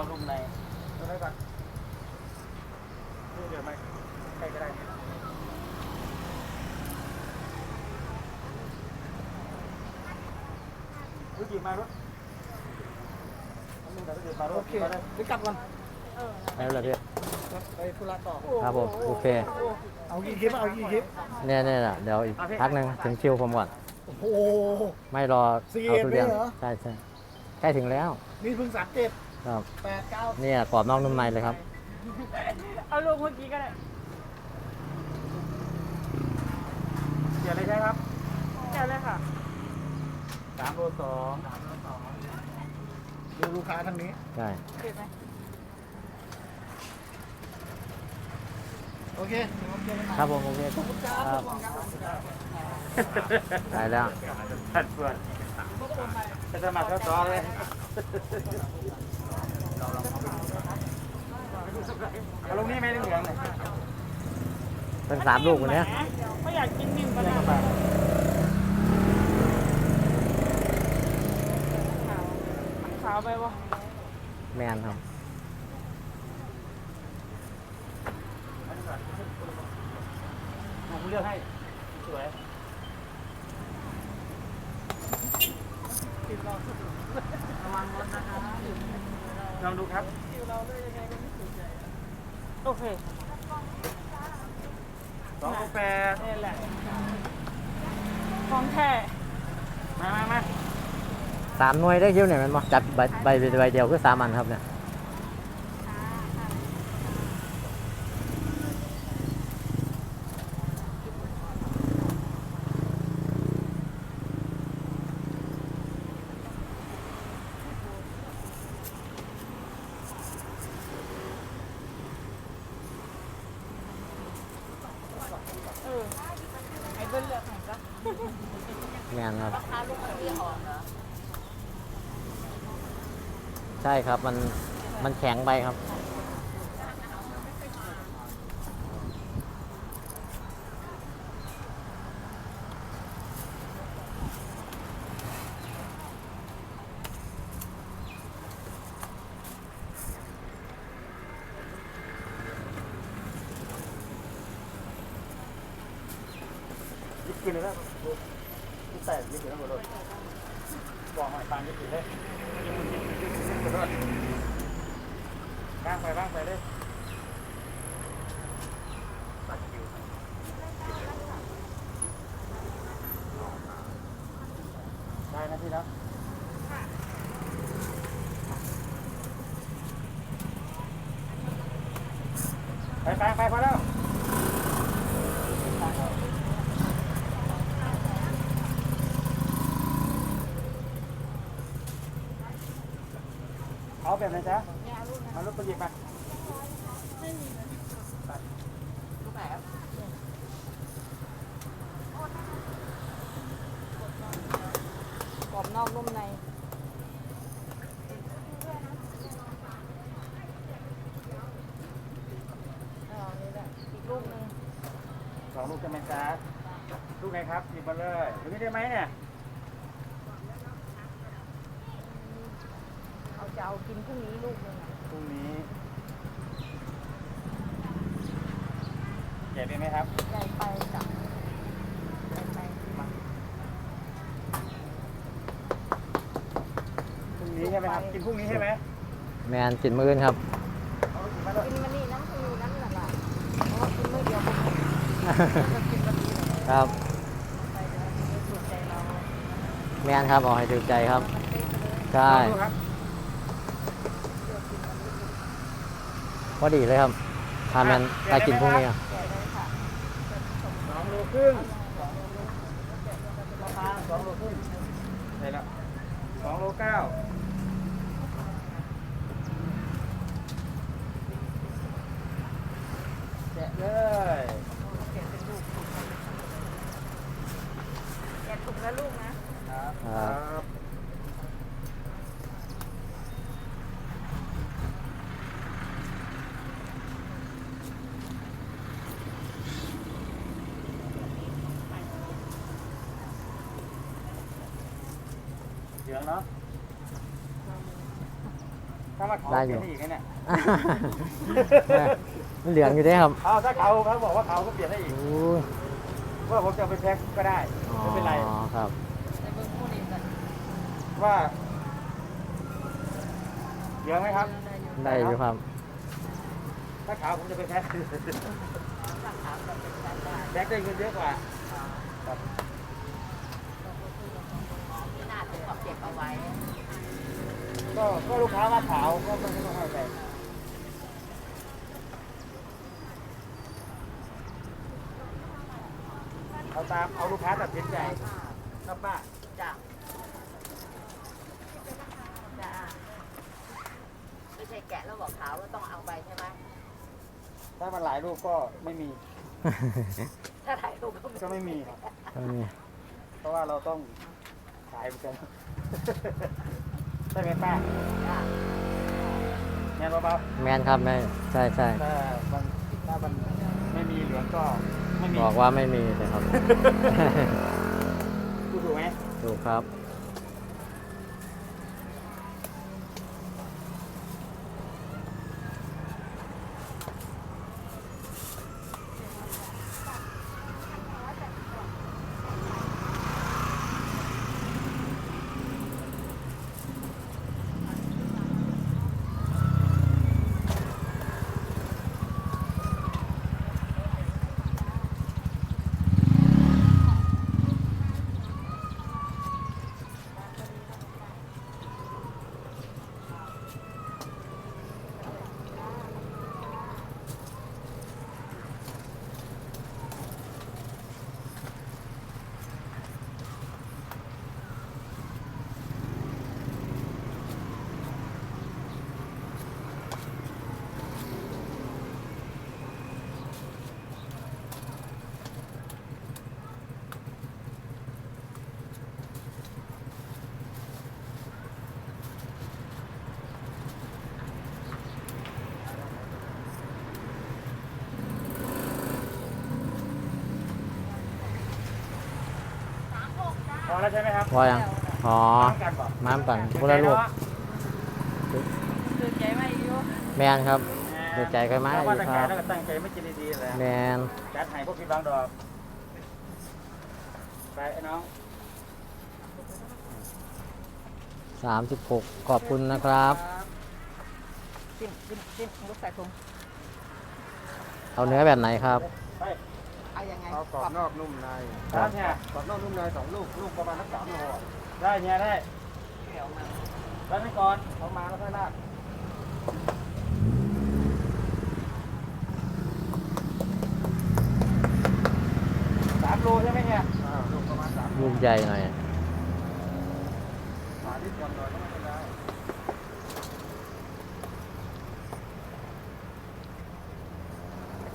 อกนุ่มในดูได้ก่อนนี่เดี๋ยวไม่ใกล้ก็ได้เนี่ยรู้จีบมารถเอามือแต่ก็เดี๋ยวมารถโอเคมาเลยไปกลับก่อนไม่เป็นไรพี่ไปธุระต่อครับผมโอเค เอากี่คลิปเอากี่คลิปเนี่ยเนี่ยน่ะเดี๋ยวอีกพักหนึ่งถึงคิวผมก่อนโอ้โหไม่รอสี่เอาทุเรียนเอ็ดเลยเหรอใช่ใช่ใกล้ถึงแล้ว นี่เพิ่งสามเจ็ด ครับแปดเก้าเนี่ยกรอบนอกนุ่มในเลยครับ เอาลงเมื่อกี้ก็ได้เดี๋ยวเลยใช่ครับเดี๋ยวเลยค่ะสามโลสองสามโลสองดูลูกค้าทางนี้ใช่เก็บไหมโอเคเดี๋ยวผมเจอกันใหม่ครับผมโอเคครับได้แล้วผัดเปลือกจะสมัครเข้าต่อเลย เอาลงนี่ไหมเหลืองๆเนี่ยเป็นสามลูกวันเนี้ยไม่อยากกินนิ่มก็ได้ขาวไปวะแมนครับผมเลือกให้ สวยระวังรถนะคะ ลองดูครับโอเคสองแปดนี่แหละของแท้มามามาสามหน่วยได้คิวเนี่ยมันบ่จัดใบใบใบเดียวคือสามอันครับเนี่ย เออไอ้เบิ้ลเลือกไหนจ๊ะ แมนครับใช่ครับมันมันแข็งไปครับยิบกินเลย แล้วยิบใส่ยิบกินแล้วหมดเลยบอกหน่อยฟังยิบกินเลยยิบกินยิบกินยิบกินเลยบ้างไปบ้างไปเลยตัดคิวได้นะพี่นะไปไปไปพอแล้ว เอา แบบไหนจ๊ะมารถไปหยิบมากรอบนอกนุ่มในเอานี่แหละอีกลูกหนึ่งสองลูกจะไหมจ๊ะลูกไหนครับหยิบมาเลยตรงนี้ได้ไหมเนี่ย เอา จะเอากินพรุ่งนี้ลูกหนึ่งอะพรุ่งนี้ใหญ่ไปไหมครับ ใหญ่ไปจ้ะใหญ่ไปพรุ่งนี้ใช่ไหมครับ กินพรุ่งนี้ใช่ไหมแมนกินมื้ออนครับ เอาหยิบมาเลยกินมันนี่น้ำคือนั่นแหละล่ะเพราะว่ากินมื้อเดียวพรุ่งนี้จะกินวันนี้เลยครับ ไปเดี๋ยวกินให้ถูกใจเราแมนครับเอาให้ถูกใจครับ มันเป๊ะไปเลย ใช่ลองดูครับ พอดีเลยครับทานมนถ้ากินพรุ่งนี้อะสองโลครึ่งราคาสองโลครึ่งได้แล้วสองโลเก้าแกะเลย แกะเป็นลูกแกะถุงละลูกนะ ครับครับ เหลืองเนาะถ้ามาเขาได้เปอลี่ยู่ยนได้อีกนะเนี่ยมันเหลืองอยู่เด้ครับเอาถ้าเขาเขาบอกว่าเขาก็เปลี่ยนได้อีกโอ้ยว่าผมจะเอาไปแพ็คก็ได้อ๋อไม่เป็นไรครับในเบื้องต้นเองกันว่าเยอะไหมครับ ได้อยู่ครับถ้าขาวผมจะไปแพ็คแพ็คได้เงินเยอะกว่าไม่น่าจะเก็บเอาไว้ก็ก็ลูกค้ามาขาวก็ไม่ต้องให้ไปเอาตามเอาลูกค้าตัดสินใจครับป้าจ้ะจ้ะไม่ใช่แกะแล้วบอกขาวแล้วต้องเอาไปใช่ไหมถ้ามันหลายลูกก็ไม่มี ถ้าถ่ายรูปก็ไม่ก็ไม่มีครับอันนี้เพราะว่าเราต้องขายเหมือนกัน ใช่ไหมป้าจ้ะงานเบาแมนครับไม่ใช่ใช่ๆถ้ามันถ้ามันไม่มีเหลืองก็ไม่มีบอกว่าไม่มีเลยครับ ดูถูกไหม ถูกครับ แล้วใช่ไหมครับพอยังอ๋อต้องการบอกน้ำปั่นคนละลูกคือใจไม่ยุ่แมนครับเดี๋ยวใจใครมาเพราะว่าอยู่ตั้งคใจรับแล้วก็ตั้งใจไม่กินดีๆเลยแมนจัดให้พวกพี่บางดอกไปไอ้น้องสามสิบหกขอบคุณนะครับจิ้มจิ้มจิ้มลูกใส่ถุงเอาเนื้อแบบไหนครับไป เอายังไงเอากรอบนอกนุ่มในครับเนี่ย กรอบนอกนุ่มในสองลูกลูกประมาณสักสามโลอะได้เนี่ยได้เดี๋ยวมาแล้วนี่ก่อนเอามาแล้วค่อยลาดสามโลใช่ไหมเนี่ย อ่าลูกประมาณสามลูกใหญ่หน่อย ฝาที่ควรหน่อยก็ไม่เป็นไร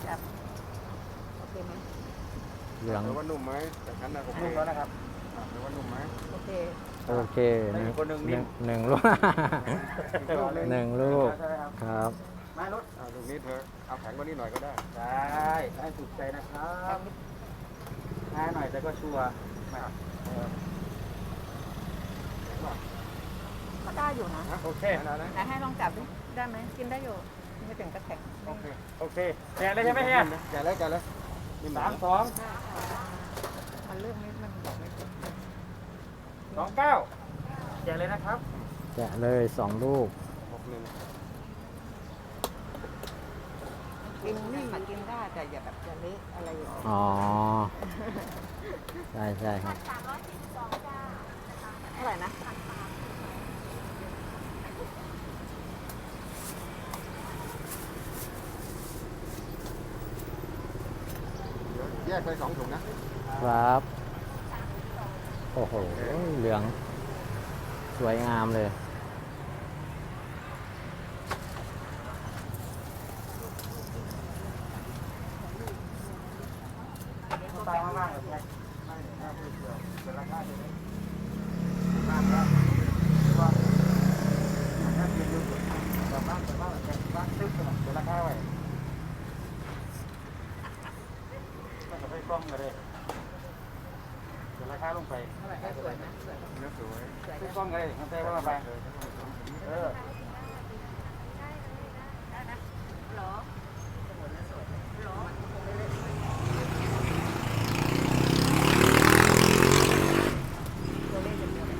จับโอเคไหม เหลือง หรือว่านุ่มไหมแต่ฉั นนะผมลูกแล้วนะครับหรือว่านุ่มไหม โอเค โอเคได้อีกคนหนึ่งหนิ่นึ่มงหนึ่งลูก หนึ่งลูก ใช่ไหมครับครับ มารถอ่าลูกนี้เธอเอาแข็งกว่านี้หน่อยก็ได้ ได้ให้ถูกใจนะครับง่ายหน่อยแต่ก็ชัวร์นะครับเออก็ได้อยู่นะโอเคนะนะไหนให้ลองจับดิได้ไหมกินได้อยู่ ไม่ถึงกระแทกโอเคโอเคแจกเลยใช่ไหมเฮียแกะเลยแกะเลยนี่สามสอง มันเรื่องนี้มันบอกไม่ถูกสองเก้าแจกเลยนะครับแกะเลยสองลูก หกหนึ่งกินนี่มากินได้แต่อย่าแบบอย่าเละอะไรอย่างเงี้ยอ๋อ ใช่ใช่ครับ เท่าไหร่นะเดี๋ยวแยกไปสองถุงนะ ครับ โอ้โห เหลือง สวยงามเลย ตายมากๆเลยแจกไม่ไม่ไม่เกี่ยวเป็นราคาเดียวกันมากครับว่าถ้าเรียนรู้แบบบ้านแบบบ้านแบบบ้านตึ๊บกันเป็นราคาไว้ไม่ต้องไปกล้องเลยเป็นราคาลงไปเท่าไหร่สวยไหมสวยเนื้อสวยสวยซื้อกล้องเลยมันใช่ว่าไป เออ เหรอเหรอตัวเลขจะเดียวเลย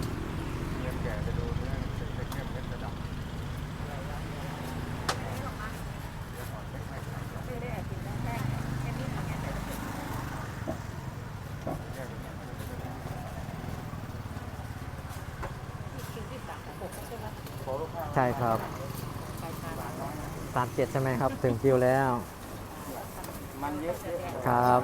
เยี่ยมแก่จะดูเนื้อเป็นเข้มๆเม็ดกระดำ ชื่อได้กินได้แค่แค่นี้อย่างเงี้ยแต่ แยกเป็นอย่างนั้น ที่คิวที่สามหกใช่ไหม ขอลูก ค้าใช่ครับใช่ใช่สามเจ็ดใช่ไหมครับ ถึงคิวแล้ว มันเยอะเยอะครับ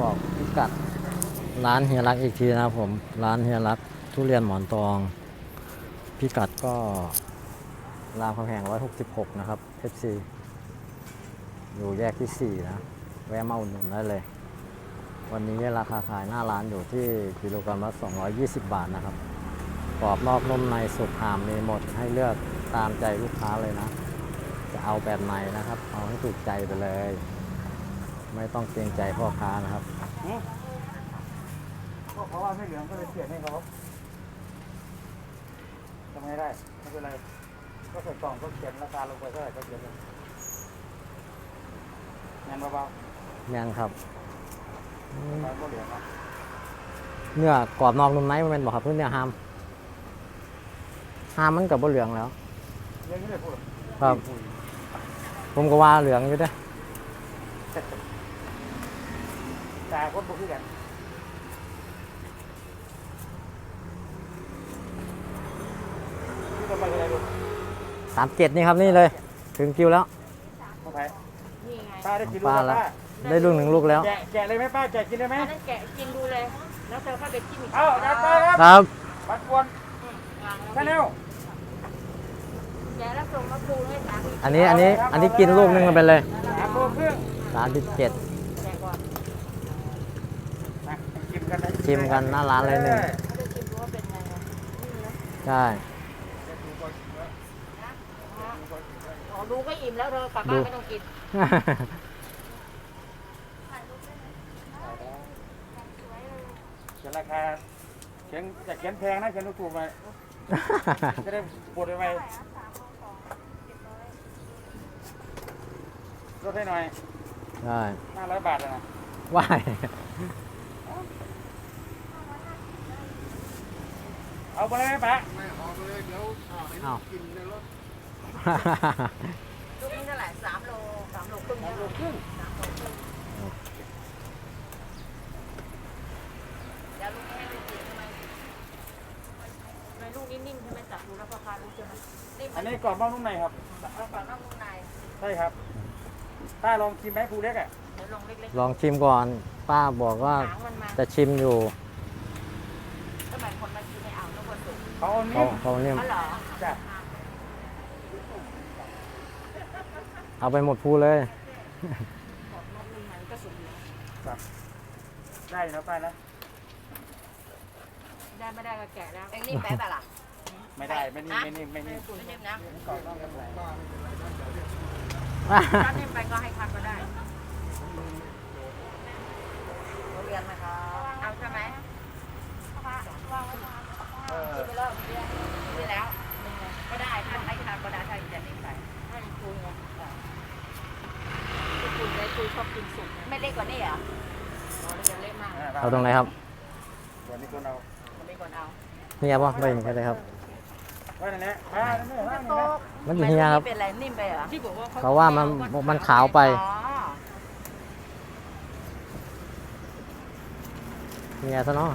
บอกพิกัดร้านเฮียรักอีกทีนะครับผม ร้านเฮียรักทุเรียนหมอนทอง พิกัดก็รามคำแหง166 นะครับ FC อยู่แยกที่ 4 นะ แวะมาอุดหนุนได้เลย วันนี้ราคาขายหน้าร้านอยู่ที่กิโลกรัมละ 220 บาทนะครับกรอบนอกนุ่มในสุดหามมีหมดให้เลือกตามใจลูกค้าเลยนะ จะเอาแบบไหนนะครับ เอาให้ถูกใจไปเลย ไม่ต้องเกรงใจพ่อค้านะครับก็เพราะว่าไม่เหลืองก็เลยเปลี่ยนให้เขาทำไงได้ไม่เป็นไรก็ใส่กล่องก็เขียนราคาลงไปเท่าไหร่ก็เขียนเลยงานเบายังครับๆร้านก็เหลืองนะเนื้อกรอบนอกนุ่มในมันเป็นบอกครับเพื่อนเนื้อฮามฮามมันกับบ่เหลืองแล้วเรื่องนี้เลยพูดครับ ผมก็ว่าเหลืองอยู่เด้อแต่คนบุกที่กันที่จะไปอะไรดูสามเจ็ดนี่ครับนี่เลย ถึงคิวแล้ว เข้าไปนี่ไงป้าได้กินลูกป้าแล้วละป้าได้ลูกหนึ่งลูกแล้ว แกะแกะเลยไหมป้าแกะกินได้ไหมอันนั้นแกะกินดูเลย แล้วเธอค่อยไปจิ้มอีกเอาจัดไปครับครับบัดกวนวางชาแนแล้วลแกะแล้วส่งมาคูให้สามีอันนี้อันนี้อันนี้กินลูกหนึงกันไปเลยสามโลครึ่งสามสิบเจ็ด แกะก่อน นะชิม กันนะชิมกันหน้าร้านเลยหนึ่งเขาจะชิมดูว่าเป็นไงนะนี่นะใช่ อ๋อดูก็อิ่มแล้วเธอกลับบ้านไม่ต้องกิน เขียนราคาเขียนจะเขียนแพงนะเขียนถูกๆหน่อยจะได้ปวดไปลดให้หน่อยใช่ห้าร้อยบาทเลยนะ ว่าย เอาไปเลยไหมป้าไม่ออกเลยเดี๋ยวอ้าวให้อ้าวกินในรถลูกนี้เท่าไหร่สามโลสามโลครึ่งสามโลครึ่งสามโลครึ่งเดี๋ยวลูกนี้ให้ไปกินใช่ไมทำไมลูกนี้นิ่มใช่ไหมจับดูแล้วพอคารู้ใช่ไหมนิ่มอันนี้กรอบนอกนุ่มในครับเอาก่อนนอกนุ่มในใช่ครับป้าลองชิมไหมภูเล็กอะเดี๋ยวลงเล็กลองชิมก่อน ป้าบอกว่าหางมันมาจะชิมอยู่ ก็หมายคนมากินในอ่าวนกวนสุก เขาเอาเขานิ่มเขาเนี่ยอ๋อเหรอจ้ะเอาไปหมดพูเลยบอกนกนุ่มในก็สุกอยู่ได้นะป้านะได้ไม่ได้ก็แกะแล้วเอ็งรีบไปป่ะล่ะไม่ได้ไม่นิ่มไม่นิ่มไม่ไม่นิ่มคุณไม่นิ่มนะกรอบนอกนุ่มใน ถ้านิ่มไปก็ให้คันก็ได้เรียนไหมคะเอาใช่ไหม เออ กินไปแล้วกินไปแล้วก็ได้ถ้าให้คันก็ได้ถ้าจะนิ่มไปให้คุณไงคุณได้คุยชอบกินสุกไม่เล็กกว่านี้เหรออ๋อเรียน เล็กมากเอาตรงไหนครับวันนี้คนเอาไม่ก่อนเอานี่ครับว่าไปนี่ก็ได้ครับไว้นั่นแหละอ่านั่นแหละว่างโตนั่นแหละมันอยู่เฮียครับเป็นอะไรนิ่มไปเหรอที่บอกว่าเขาว่ามันมันขาวไปอ๋อเฮียซะเนาะ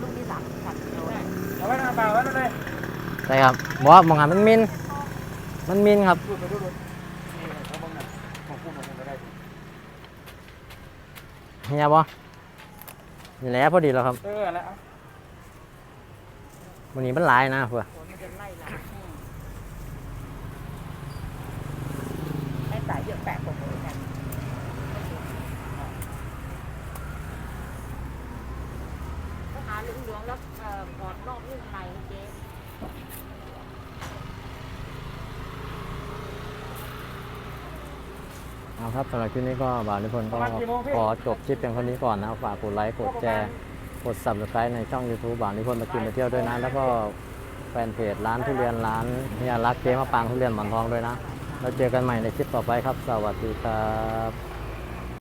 ลูกที่สามสามกิโลได้เอาไว้นั่นเปล่าไว้นั่นเลยใช่ครับบอกว่ามองหามันมินมันมินครับ ดูดไปดูดูนี่เขาบังน่ะของพูดของผมก็ได้ เฮียบ่นี่แหละพอดีแล้วครับเออแล้ววันนี้มันหลายนะเพื่อฝนมันจะไล่หลังให้สายเยอะแปะผมเหมือนกันถ้าหาเหลืองๆแล้วเอ่อกอดนอกนุ่งในเจ๊ เอาครับสำหรับคลิปนี้ก็บ่าวนิพนธ์ก็ขอจบคลิปเพียงเท่านี้ก่อนนะฝากกดไลค์กดแชร์กด subscribe ในช่อง YouTube บ่าวนิพนธ์มากินมาเที่ยวด้วยนะ แล้วก็แฟนเพจร้านทุเรียนร้านเฮียรักเจ๊มะปางทุเรียนหมอนทองด้วยนะแล้วเจอกันใหม่ในคลิปต่อไปครับ สวัสดีครับ